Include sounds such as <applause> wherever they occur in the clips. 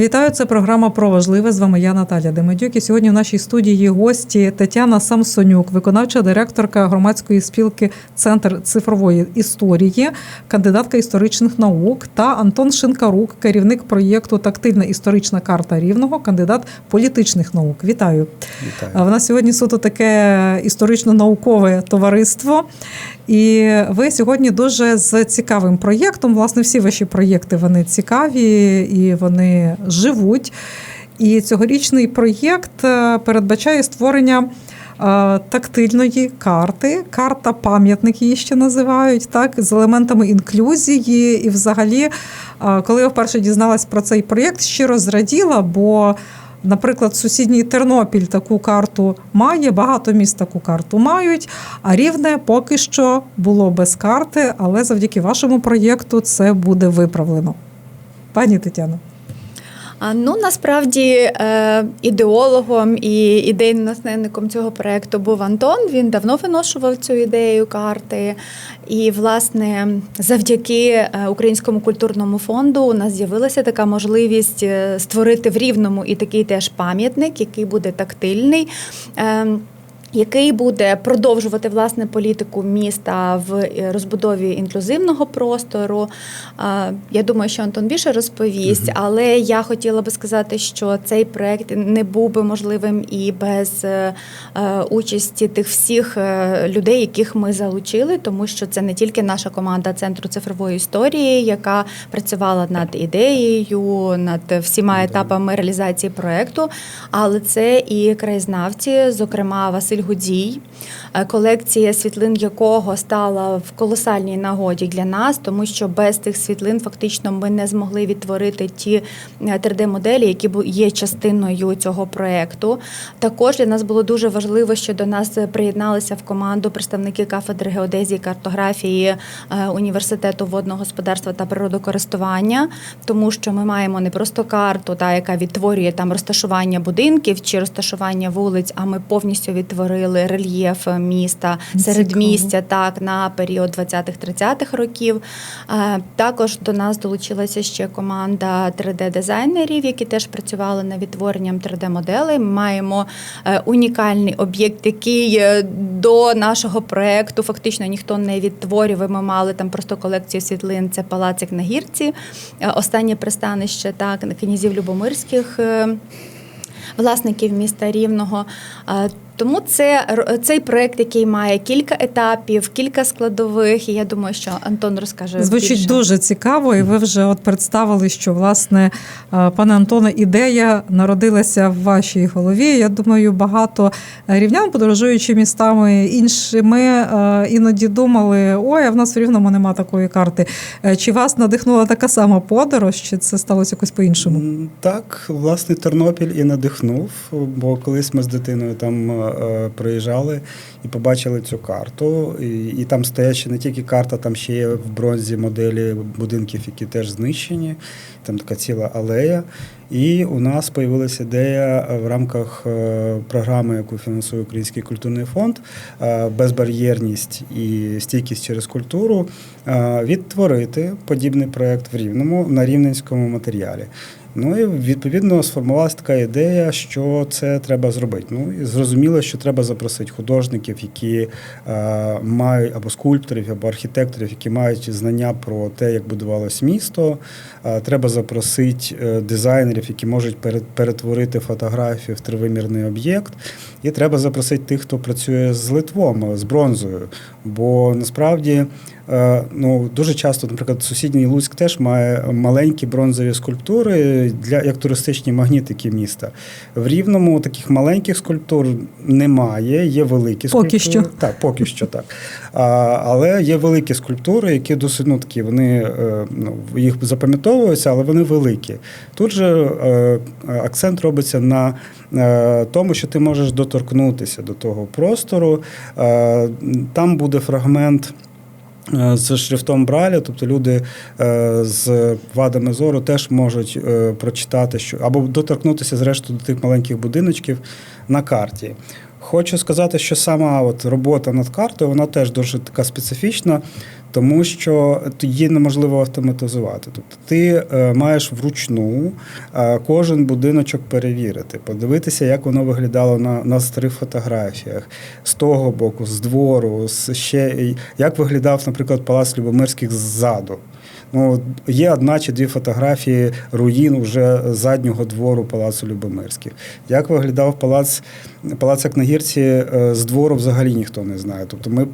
Вітаю, це програма про важливе. З вами я Наталя Демедюк. І сьогодні в нашій студії гості Тетяна Самсонюк, виконавча директорка громадської спілки Центр цифрової історії, кандидатка історичних наук, та Антон Шинкарук, керівник проєкту Тактильна історична карта рівного, кандидат політичних наук. Вітаю. Вітаю. В нас сьогодні суто таке історично-наукове товариство. І ви сьогодні дуже з цікавим проєктом. Власне, всі ваші проєкти вони цікаві і вони живуть. І цьогорічний проєкт е, передбачає створення. е, Тактильної карти, карта пам'ятник її ще називають, так з елементами інклюзії. І, взагалі, е, коли я вперше дізналась про цей проєкт, щиро зраділа, бо Наприклад, сусідній Тернопіль таку карту має, багато міст таку карту мають. А рівне поки що було без карти, але завдяки вашому проєкту це буде виправлено. Пані Тетяно. Ну насправді е, ідеологом і ідейним насненником цього проекту був Антон. Він давно виношував цю ідею карти. І, власне, завдяки е, Українському культурному фонду у нас з'явилася така можливість е, створити в рівному і такий теж пам'ятник, який буде тактильний. Який буде продовжувати власне політику міста в е, розбудові інклюзивного простору? Я думаю, що Антон більше розповість, але я хотіла би сказати, що цей проект не був би можливим і без е, е, участі тих всіх людей, яких ми залучили, тому що це не тільки наша команда центру цифрової історії, яка працювала над ідеєю, над всіма етапами реалізації проекту, але це і краєзнавці, зокрема Василь Гудзій, е, колекція світлин якого стала в колосальній нагоді для нас, тому що без тих світлин фактично ми не змогли відтворити ті 3D-моделі, які є частиною цього проекту. Також для нас було дуже важливо, що до нас приєдналися в команду представники кафедри геодезії, картографії е, університету водного господарства та природокористування, тому що ми маємо не просто карту, та яка відтворює там розташування будинків чи розташування вулиць, а ми повністю відтворили рельєф міста, середмістя так на період 20-30-х років. Також до нас долучилася ще команда 3D-дизайнерів, які теж працювали над відтворенням 3D-моделей. Ми маємо е, унікальний об'єкт, який е, до нашого проекту фактично ніхто не відтворював. Ми мали там просто колекцію світлин. Це палацик на гірці, Е, останнє пристанище так князів Любомирських. Власників міста Рівного. Тому це цей проект, який має кілька етапів, кілька складових. І я думаю, що Антон розкаже Звучить більше. дуже цікаво, і ви вже от представили, що власне е, пане Антоне, ідея народилася в вашій голові. Я думаю, багато рівнян, подорожуючи містами іншими, е, іноді думали: ой, а в нас в рівному нема такої карти. Е, Чи вас надихнула така сама подорож, чи це сталося якось по-іншому? Так, власне, Тернопіль і надихнув, бо колись ми з дитиною там е, приїжджали і побачили цю карту. І, і там стоять ще не тільки карта, там ще є в бронзі моделі будинків, які теж знищені. Там така ціла алея. І у нас з'явилася ідея в рамках е, програми, яку фінансує Український культурний фонд, е, безбар'єрність і стійкість через культуру, відтворити подібний проєкт в Рівному на рівненському матеріалі. Ну і відповідно сформувалася така ідея, що це треба зробити. Ну і зрозуміло, що треба запросити художників, які е, мають або скульпторів, або архітекторів, які мають знання про те, як будувалось місто. Е, треба запросити е, дизайнерів, які можуть пере- перетворити фотографію в тривимірний об'єкт. І треба запросити тих, хто працює з литвом, з бронзою. Бо насправді е, ну, дуже часто, наприклад, сусідній Луцьк теж має маленькі бронзові скульптури для як туристичні магнітики міста. В рівному таких маленьких скульптур немає, є великі Поки що. Так, поки що так. А, але є великі скульптури, які досить ну, такі, вони е, ну, їх запам'ятовуються, але вони великі. Тут же е, акцент робиться на тому, що ти можеш доторкнутися до того простору. Там буде фрагмент. е, З шрифтом Браля, тобто люди е, з вадами зору теж можуть е, прочитати, що або доторкнутися зрештою до тих маленьких будиночків на карті. Хочу сказати, що сама от робота над картою вона теж дуже така специфічна, Тому що її неможливо автоматизувати. Тобто ти е, маєш вручну е, кожен будиночок перевірити, подивитися, як воно виглядало на, на старих фотографіях з того боку, з двору, з ще як виглядав, наприклад, палац Любомирських ззаду. Ну, є одна чи дві фотографії руїн уже заднього двору палацу Любомирських. Як виглядав палац, палац Акнагірці е, з двору взагалі ніхто не знає. Тобто ми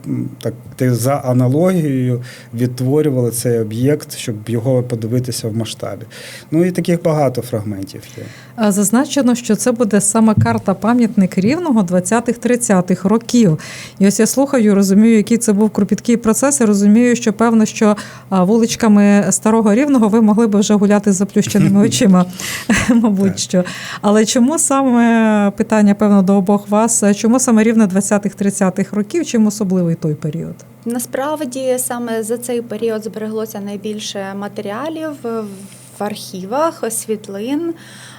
так ти за аналогією відтворювали цей об'єкт, щоб його подивитися в масштабі. Ну і таких багато фрагментів є. Зазначено, що це буде саме карта пам'ятник рівного 20-30-х років. І ось я слухаю, розумію, який це був кропіткий процес. і розумію, що певно, що а, вуличками старого рівного ви могли би вже гуляти з заплющеними <laughs> очима, мабуть що. Але чому саме питання, певно, до обох вас? Чому саме рівне 20-30-х років? Чим особливий той період? Насправді саме за цей період збереглося найбільше матеріалів в архівах, світлин.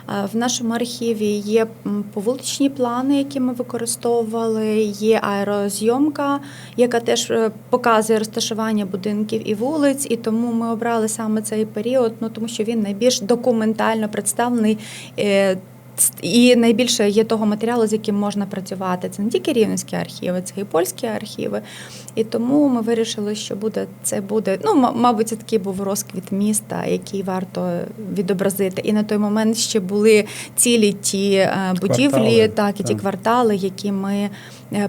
Е, В нашому архіві є повуличні плани, які ми використовували. Є аерозйомка, яка теж е, показує розташування будинків і вулиць. І тому ми обрали саме цей період, ну тому що він найбільш документально представлений. І найбільше є того матеріалу, з яким можна працювати. Це не тільки рівненські архіви, це і польські архіви. І тому ми вирішили, що буде це буде. Ну, мабуть, це такий був розквіт міста, який варто відобразити. І на той момент ще були цілі ті е, будівлі, Квартали, так і ті квартали, які ми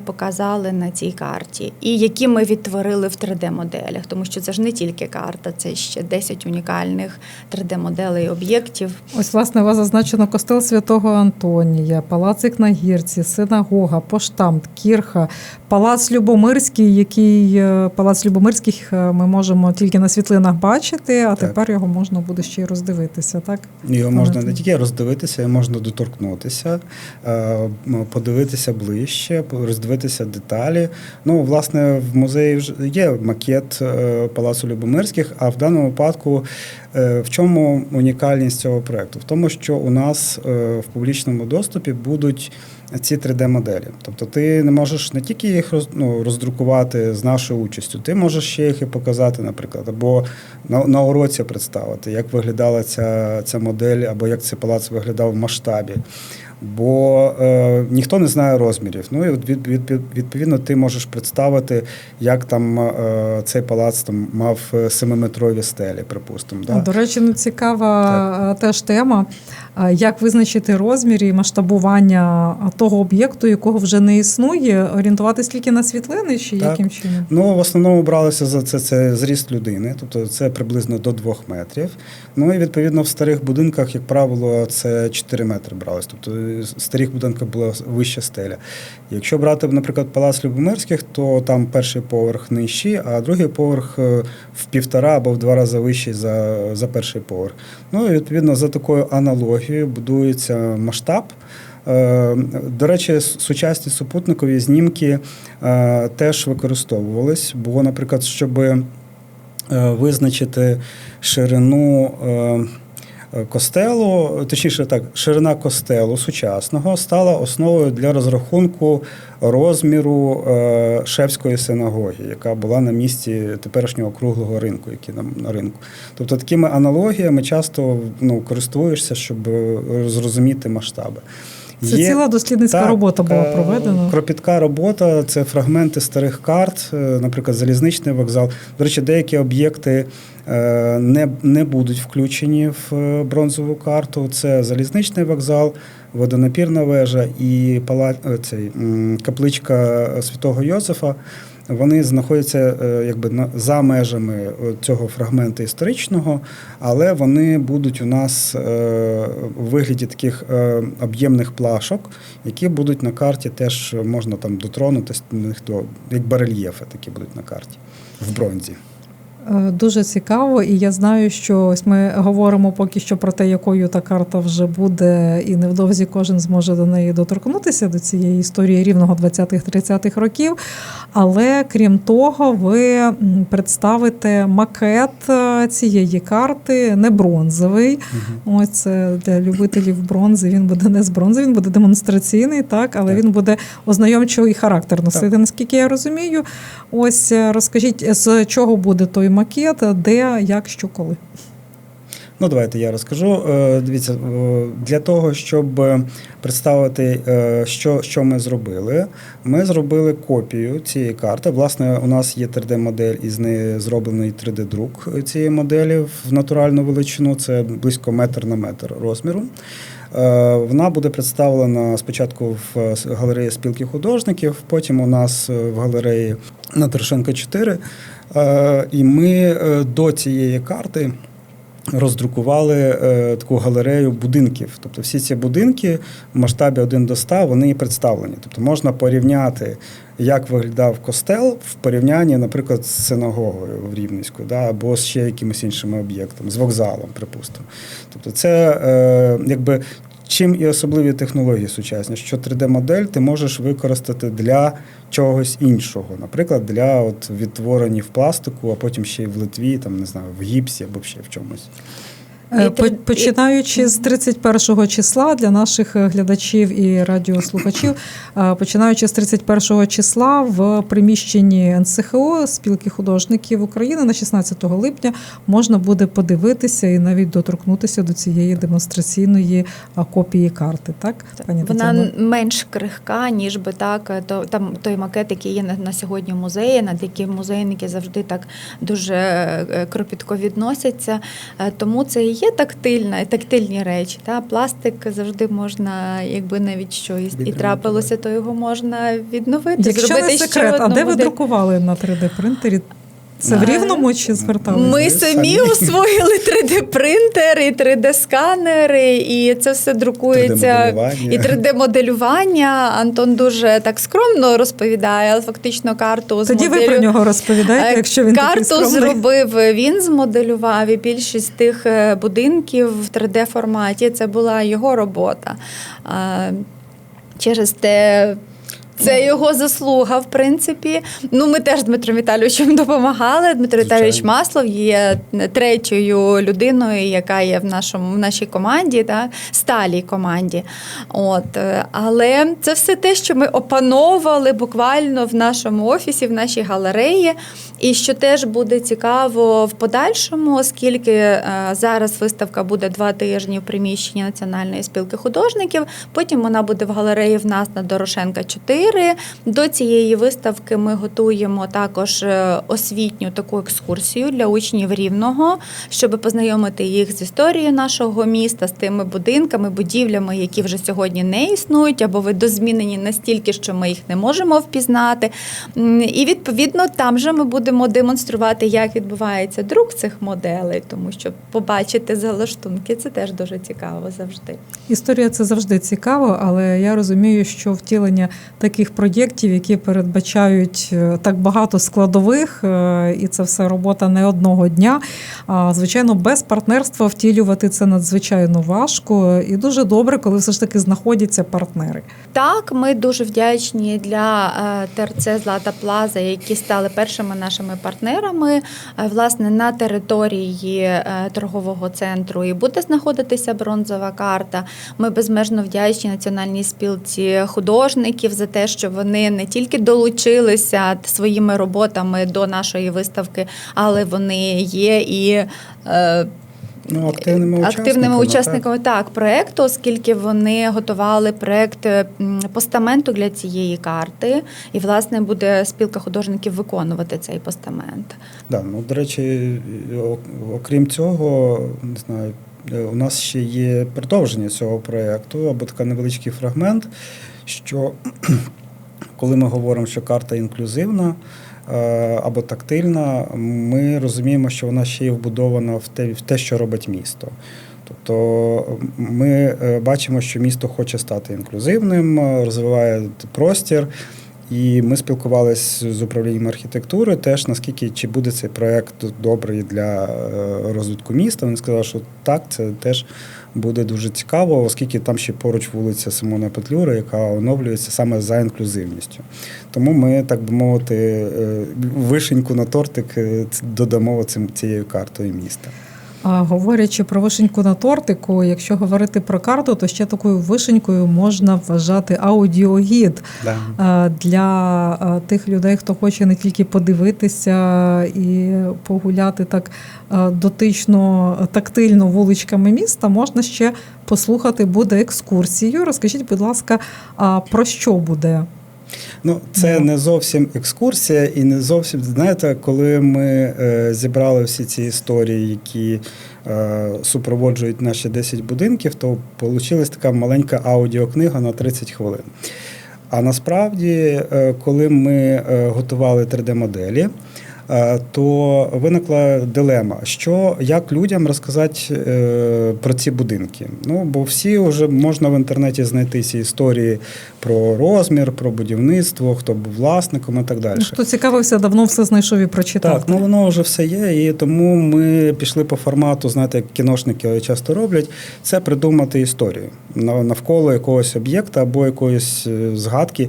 показали на цій карті, і які ми відтворили в 3D-моделях, тому що це ж не тільки карта, це ще 10 унікальних 3D-моделей об'єктів. Ось, власне, у вас зазначено костел святого Антонія, палацик на гірці, синагога, поштамт, кірха, палац Любомирський, який е, палац Любомирських е, ми можемо тільки на світлинах бачити, а Так. тепер його можна буде ще й роздивитися, так? Його можна не тільки роздивитися, його можна доторкнутися, е, подивитися ближче, роздивитися деталі. Ну, власне, в музеї вже є макет е, Палацу Любомирських, а в даному випадку е, в чому унікальність цього проєкту? В тому, що у нас е, в публічному доступі будуть ці 3D-моделі. Тобто ти не можеш не тільки їх ну, роздрукувати з нашою участю, ти можеш ще їх і показати, наприклад, або на, на уроці представити, як виглядала ця, ця модель, або як цей палац виглядав в масштабі. Бо е, ніхто не знає розмірів. Ну і от від, від, відповідно ти можеш представити, як там е, цей палац там мав е, 7-метрові стелі, припустимо. Да? До речі, ну цікава е, теж тема, е, як визначити розмір і масштабування того об'єкту, якого вже не існує, орієнтуватись тільки на світлини, чи Так. яким чином? Ну, в основному бралися за це, це зріст людини, тобто це приблизно до 2 метрів. Ну і відповідно в старих будинках, як правило, це 4 метри бралось. Тобто в старих будинках була вища стеля. Якщо брати, наприклад, Палац Любомирських, то там перший поверх нижчий, а другий поверх е, в півтора або в два рази вищий за, за перший поверх. Ну і відповідно за такою аналогією будується масштаб. Е, До речі, сучасні супутникові знімки е, теж використовувались. Бо, наприклад, щоб визначити ширину е, е, костелу, точніше так, ширина костелу сучасного стала основою для розрахунку розміру е, Шевської синагоги, яка була на місці теперішнього круглого ринку, який на, на ринку. Тобто такими аналогіями часто ну, користуєшся, щоб е, зрозуміти масштаби. Це ціла дослідницька Так, робота була е, проведена. Кропітка робота це фрагменти старих карт, е, наприклад, залізничний вокзал. До речі, деякі об'єкти е, не, не будуть включені в бронзову карту. Це залізничний вокзал, водонапірна вежа і пала... цей, капличка Святого Йосифа. Вони знаходяться е, якби на за межами е, цього фрагменту історичного, але вони будуть у нас е, у вигляді таких об'ємних плашок, які будуть на карті, теж можна там дотронутися як барельєфи, такі будуть на карті в бронзі. Е, Дуже цікаво, і я знаю, що ось ми говоримо поки що про те, якою та карта вже буде, і невдовзі кожен зможе до неї доторкнутися до цієї історії рівного 20-30-х років. Але крім того, ви представите макет е, цієї карти, не бронзовий. Ось це для любителів бронзи. Він буде не з бронзи, він буде демонстраційний, так, але Так. він буде ознайомчий характер носити, наскільки я розумію. Ось е, розкажіть, з чого буде той макет, де, як, що, коли. Ну, давайте я розкажу. Е, Дивіться, е, для того, щоб представити, е, що, що ми зробили, ми зробили копію цієї карти. Власне, у нас є 3D-модель, із неї зроблений 3D-друк цієї моделі в натуральну величину. Це близько метр на метр розміру. Е, Вона буде представлена спочатку в е, галереї спілки художників, потім у нас е, в галереї на Терешенка 4. Е, І ми до цієї карти роздрукували таку галерею будинків. Тобто всі ці будинки в масштабі 1 до 100 вони представлені. Тобто можна порівняти, як виглядав костел в порівнянні, наприклад, з синагогою в Рівненську, да, або з ще якимось іншими об'єктами, з вокзалом, припустимо. Тобто, це е, якби. Чим і особливі технології сучасні, що 3D-модель ти можеш використати для чогось іншого, наприклад, для от відтворені в пластику, а потім ще й в Литві, там не знаю, в гіпсі або ще в чомусь. Е, Починаючи з 31 числа для наших е, глядачів і радіослухачів, <clears throat> е, починаючи з 31 числа в приміщенні НСХО спілки художників України на 16 липня можна буде подивитися і навіть доторкнутися до цієї демонстраційної копії карти. Так, пані Вона Тетяно? менш крихка, ніж би так, то там той макет, який є на, на сьогодні в музеї, над яким музейники завжди так дуже кропітко відносяться. Тому це є тактильна, тактильні речі. Та? Пластик завжди можна, якби навіть що і, і трапилося, то його можна відновити. Якщо зробити не ще секрет, а одну де ви модель. друкували на 3D принтері? Це в Рівному чи зверталися? Ми самі освоїли 3D-принтер і 3D-сканери, і це все друкується. 3D-моделювання. І 3D-моделювання. Антон дуже так скромно розповідає, але фактично карту Тоді ви про нього розповідаєте, Е, якщо він такий карту скромний. зробив. Він змоделював і більшість тих е, будинків в 3D форматі. Це була його робота. Через те. Це його заслуга, в принципі. Ну, ми теж з Дмитром Віталійовичем <laughs> допомагали. Дмитро Віталійович Маслов є третьою людиною, яка є в нашому в нашій команді, так, сталій команді. От. е, Але це все те, що ми опановували буквально в нашому офісі, в нашій галереї. І що теж буде цікаво в подальшому, оскільки е, зараз виставка буде два тижні в приміщенні Національної спілки художників. Потім вона буде в галереї в нас на Дорошенка 4. До цієї виставки ми готуємо також е, освітню таку екскурсію для учнів рівного, щоб познайомити їх з історією нашого міста, з тими будинками, будівлями, які вже сьогодні не існують, або видозмінені настільки, що ми їх не можемо впізнати. І відповідно там же ми будемо демонструвати, як відбувається друк цих моделей, тому що побачити залаштунки це теж дуже цікаво завжди. Історія це завжди цікаво, але я розумію, що втілення таких проєктів, які передбачають е, так багато складових, е, і це все робота не одного дня. Звичайно, без партнерства втілювати це надзвичайно важко, і дуже добре, коли все ж таки знаходяться партнери. Так, ми дуже вдячні для е, ТРЦ Злата Плаза, які стали першими нашими партнерами. Власне, на території торгового центру і буде знаходитися бронзова карта. Ми безмежно вдячні Національній спілці художників за те, що вони не тільки долучилися своїми роботами до нашої виставки, але вони є і. е, Ну, активними учасниками. активними учасниками так проекту, оскільки вони готували проект постаменту для цієї карти, і власне буде спілка художників виконувати цей постамент. Да, ну, до речі, окрім цього, не знаю, е, у нас ще є продовження цього проєкту, або такий невеличкий фрагмент, що <clears throat> коли ми говоримо, що карта інклюзивна е, або тактильна, ми розуміємо, що вона ще й вбудована в те, в те що робить місто. Тобто ми е, бачимо, що місто хоче стати інклюзивним, е, розвиває простір. І ми спілкувалися з управлінням архітектури, теж наскільки чи буде цей проект добрий для е, розвитку міста. Вони сказали, що так, це теж буде дуже цікаво, оскільки там ще поруч вулиця Симона Петлюра, яка оновлюється саме за інклюзивністю. Тому ми, так би мовити, е, вишеньку на тортик е, додамо цим цією картою міста. Говорячи про вишеньку на тортику, якщо говорити про карту, то ще такою вишенькою можна вважати аудіогід Да. для тих людей, хто хоче не тільки подивитися і погуляти так дотично, тактильно вуличками міста, можна ще послухати буде екскурсію. Розкажіть, будь ласка, про що буде? Ну, це Ну. не зовсім екскурсія, і не зовсім знаєте, коли ми е, зібрали всі ці історії, які е, супроводжують наші 10 будинків, то вийшла така маленька аудіокнига на 30 хвилин. А насправді, е, коли ми е, готували 3D-моделі, е, то виникла дилема, що як людям розказати е, про ці будинки. Ну, бо всі вже можна в інтернеті знайти ці історії про розмір, про будівництво, хто був власником і так далі. Хто цікавився, давно все знайшов і прочитав. Так, ну воно вже все є, і тому ми пішли по формату, знаєте, як кіношники часто роблять, це придумати історію навколо якогось об'єкта або якоїсь е, згадки.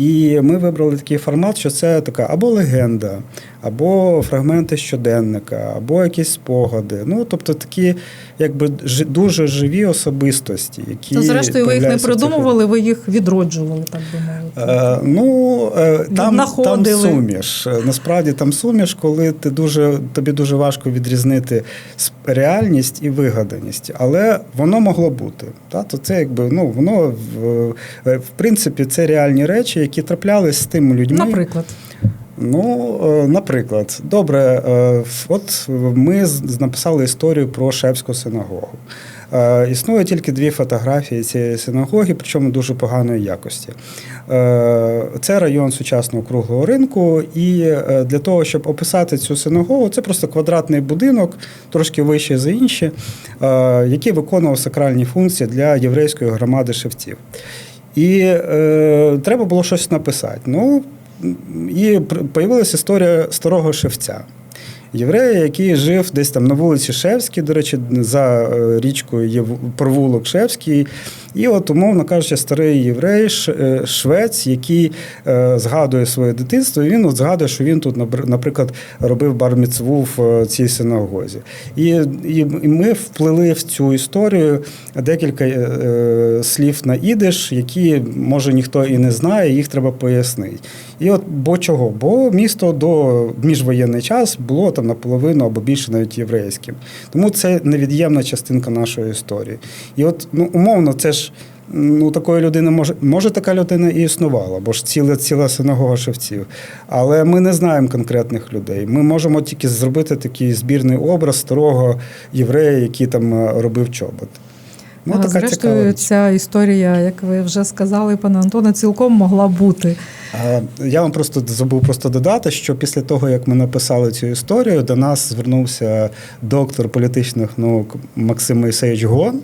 І ми вибрали такий формат, що це така або легенда, або фрагменти щоденника, або якісь спогади. Ну, тобто такі, якби дуже живі особистості, які То, зрештою, ви їх не придумували, ви їх відроджували, так би мовити. Е, ну, е, там, там суміш. Е, Насправді там суміш, коли ти дуже, тобі дуже важко відрізнити реальність і вигаданість. Але воно могло бути. Та? То це якби, ну, воно в, е, в принципі це реальні речі, які траплялись з тими людьми. Наприклад. Ну, е, наприклад, добре, е, от ми написали історію про Шепську синагогу. Е, Існує тільки дві фотографії цієї синагоги, причому дуже поганої якості. Це район сучасного круглого ринку, і для того, щоб описати цю синагогу, це просто квадратний будинок, трошки вищий за інші, який виконував сакральні функції для єврейської громади шевців. І е, треба було щось написати. Ну, і появилася історія старого шевця. Єврея, який жив десь там на вулиці Шевській, до речі, за е, річкою є провулок Шевський. І от, умовно кажучи, старий єврей, е, швець, який е, згадує своє дитинство, він от згадує, що він тут, наприклад, робив барміцву в е, цій синагозі. І, і, ми вплили в цю історію декілька слів на ідиш, які може ніхто і не знає, їх треба пояснити. І от бо чого? Бо місто до міжвоєнний час було там наполовину або більше навіть єврейським. Тому це невід'ємна частинка нашої історії. І от ну умовно, це ж. Ну, такої людини може, може така людина і існувала, бо ж ціла ціла синагога шевців. Але ми не знаємо конкретних людей. Ми можемо тільки зробити такий збірний образ старого єврея, який там е, робив чобот. Ну, А, така Зрештою, ця історія, як ви вже сказали, пане Антоне, цілком могла бути. Я вам просто забув просто додати, що після того, як ми написали цю історію, до нас звернувся доктор політичних наук Максим Моїсеївич Гон.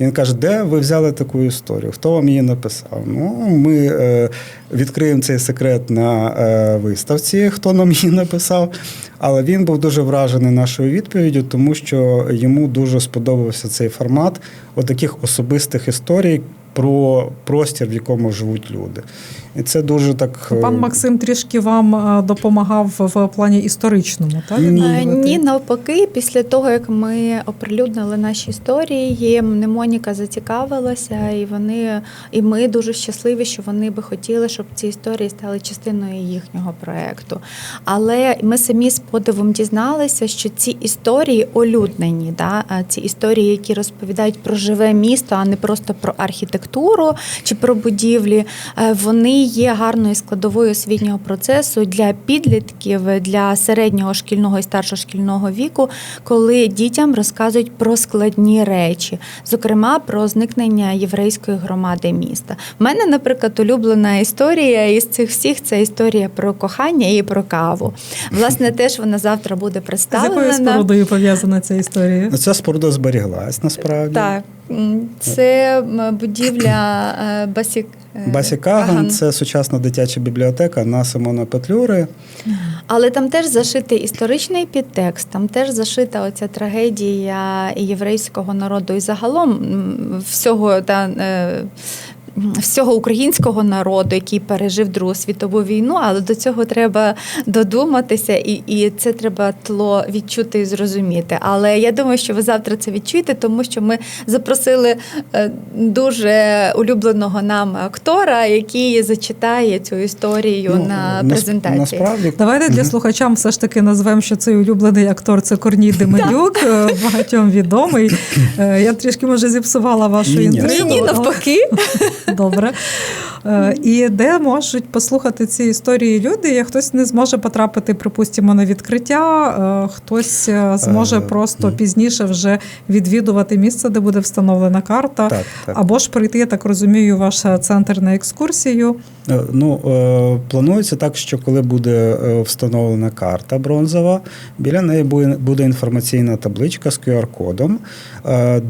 Він каже, де ви взяли таку історію? Хто вам її написав? Ну, ми е, відкриємо цей секрет на е, виставці, хто нам її написав. Але він був дуже вражений нашою відповіддю, тому що йому дуже сподобався цей формат отаких особистих історій про простір, в якому живуть люди. І це дуже так. Пан е, Максим трішки вам е, допомагав в плані історичному, так? Ні. Е, Ні, навпаки, після того як ми оприлюднили наші історії, Мнемоніка зацікавилася, і вони, і ми дуже щасливі, що вони би хотіли, щоб ці історії стали частиною їхнього проекту. Але ми самі з подивом дізналися, що ці історії олюднені, да? ці історії, які розповідають про живе місто, а не просто про архітектуру чи про будівлі, е, вони є гарною складовою освітнього процесу для підлітків, для середнього шкільного і старшошкільного віку, коли дітям розказують про складні речі, зокрема про зникнення єврейської громади міста. У мене, наприклад, улюблена історія із цих всіх це історія про кохання і про каву. Власне, <laughs> теж вона завтра буде З якою представлена. спорудою пов'язана ця історія? Ця споруда зберіглась насправді. Так. Це будівля е, Басік. е, Басікаган це сучасна дитяча бібліотека на Симона Петлюри. Але там теж зашитий історичний підтекст, там теж зашита оця трагедія єврейського народу, і загалом всього та. Всього українського народу, який пережив Другу світову війну, але до цього треба додуматися, і, і це треба тло відчути і зрозуміти. Але я думаю, що ви завтра це відчуєте, тому що ми запросили е, дуже улюбленого нами актора, який зачитає цю історію Ну, на презентації. Насправді Давайте для слухачам все ж таки назвемо, що цей улюблений актор це Корній <laughs> Демидюк, е, багатьом відомий. Е, Я трішки може зіпсувала вашу інтригу. Ні, навпаки. Добре. Е, І де можуть послухати ці історії люди, як хтось не зможе потрапити, припустимо, на відкриття, е, хтось е, зможе просто пізніше вже відвідувати місце, де буде встановлена карта. так, так. Або ж прийти, я так розумію, ваш центр на екскурсію. Ну, планується так, що коли буде встановлена карта бронзова, біля неї буде- інформаційна табличка з QR-кодом,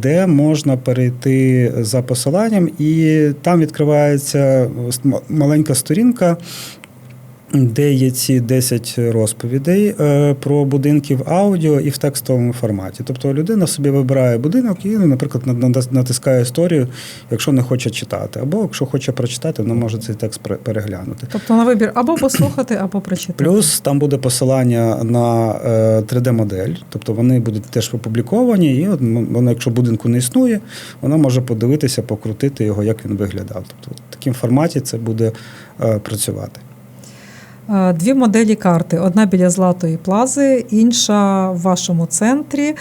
де можна перейти за посиланням, і там відкривається маленька сторінка. Де є ці 10 розповідей е, про будинки в аудіо і в текстовому форматі. Тобто людина собі вибирає будинок і, ну, наприклад, на- на- натискає історію, якщо не хоче читати. Або якщо хоче прочитати, вона може цей текст переглянути. Тобто на вибір або послухати, або прочитати. Плюс там буде посилання на е, 3D-модель, тобто вони будуть теж опубліковані, і от м- вона, якщо будинку не існує, вона може подивитися, покрутити його, як він виглядав. Тобто в такому форматі це буде е, працювати. Е, Дві моделі карти: одна біля Златої плази, інша в вашому центрі.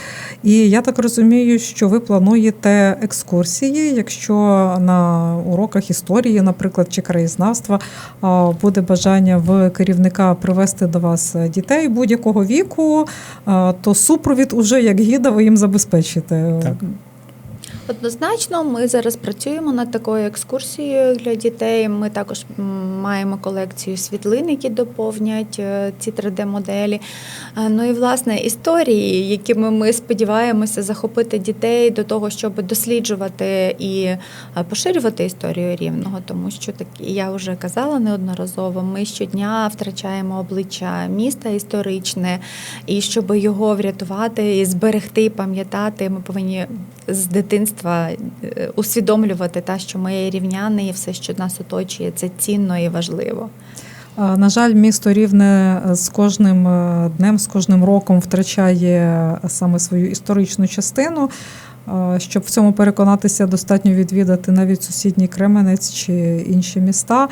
І я так розумію, що ви плануєте екскурсії. Якщо на уроках історії, наприклад, чи краєзнавства а, буде бажання в керівника привести до вас дітей будь-якого віку, то супровід уже як гіда ви їм забезпечите. Так. Однозначно, ми зараз працюємо над такою екскурсією для дітей. Ми також маємо колекцію світлин, які доповнять е, ці 3D-моделі. Е, Ну і власне історії, якими ми сподіваємося захопити дітей до того, щоб досліджувати і е, поширювати історію рівного, тому що так я вже казала неодноразово. Ми щодня втрачаємо обличчя міста історичне, і щоб його врятувати і зберегти, пам'ятати, ми повинні з дитинства е, усвідомлювати те, що ми рівняни, і все, що нас оточує, це цінно і важливо. На жаль, місто рівне з кожним е, днем, з кожним роком втрачає саме свою історичну частину. А, Щоб в цьому переконатися, достатньо відвідати навіть сусідній Кременець чи інші міста,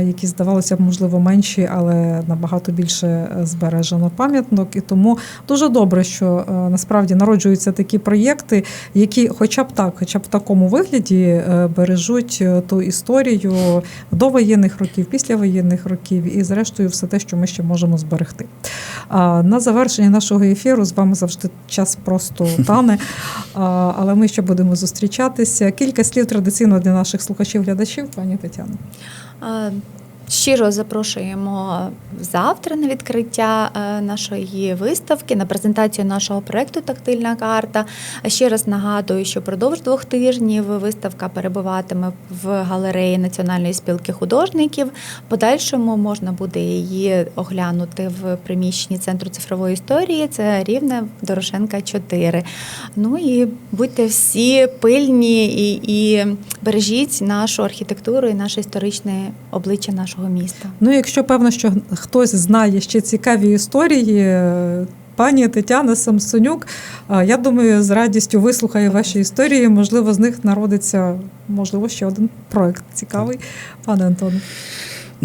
які здавалося б, можливо, менші, але набагато більше е, збережено пам'яток. І тому дуже добре, що е, насправді народжуються такі проєкти, які, хоча б так, хоча б в такому вигляді, е, бережуть е, ту історію до воєнних років, після воєнних років, і зрештою все те, що ми ще можемо зберегти. На завершення нашого ефіру з вами завжди час просто тане. <laughs> Але ми ще будемо зустрічатися. Кілька слів традиційно для наших слухачів-глядачів, пані Тетяно. Щиро запрошуємо завтра на відкриття е, нашої виставки, на презентацію нашого проекту Тактильна карта. Ще раз нагадую, що продовж двох тижнів виставка перебуватиме в галереї Національної спілки художників. Подальшому можна буде її оглянути в приміщенні центру цифрової історії. Це рівне Дорошенка 4. Ну і будьте всі пильні і, і бережіть нашу архітектуру і наше історичне обличчя нашого міста. Ну, якщо певно, що хтось знає ще цікаві історії. е, Пані Тетяна Самсонюк, е, я думаю, з радістю вислухає ваші історії. Можливо, з них народиться можливо ще один проект цікавий. Пане Антоне.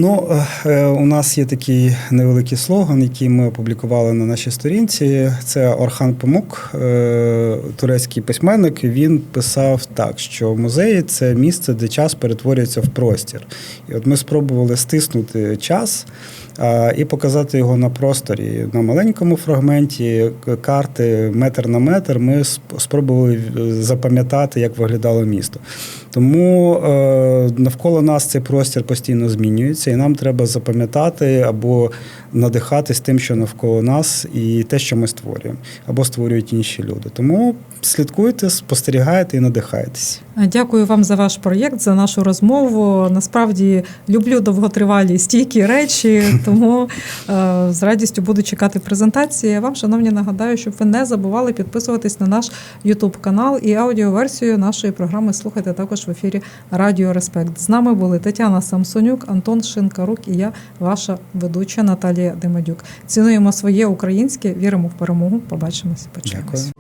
Ну, е, у нас є такий невеликий слоган, який ми опублікували на нашій сторінці. Це Орхан Памук, е, турецький письменник. Він писав так, що музеї це місце, де час перетворюється в простір. І от ми спробували стиснути час. І показати його на просторі на маленькому фрагменті карти метр на метр. Ми спробували е, запам'ятати, як виглядало місто. Тому е, навколо нас цей простір постійно змінюється, і нам треба запам'ятати або надихатись тим, що навколо нас, і те, що ми створюємо, або створюють інші люди. Тому слідкуйте, спостерігайте і надихайтесь. Дякую вам за ваш проєкт, за нашу розмову. Насправді люблю довготривалі стійкі речі, <laughs> тому е, з радістю буду чекати презентації. Я Вам, шановні, нагадаю, щоб ви не забували підписуватись на наш YouTube канал і аудіоверсію нашої програми слухайте також в ефірі Радіо Респект. З нами були Тетяна Самсонюк, Антон Шинкарук і я, ваша ведуча Наталія Демадюк. Цінуємо своє українське, віримо в перемогу. Побачимось. Почуємось.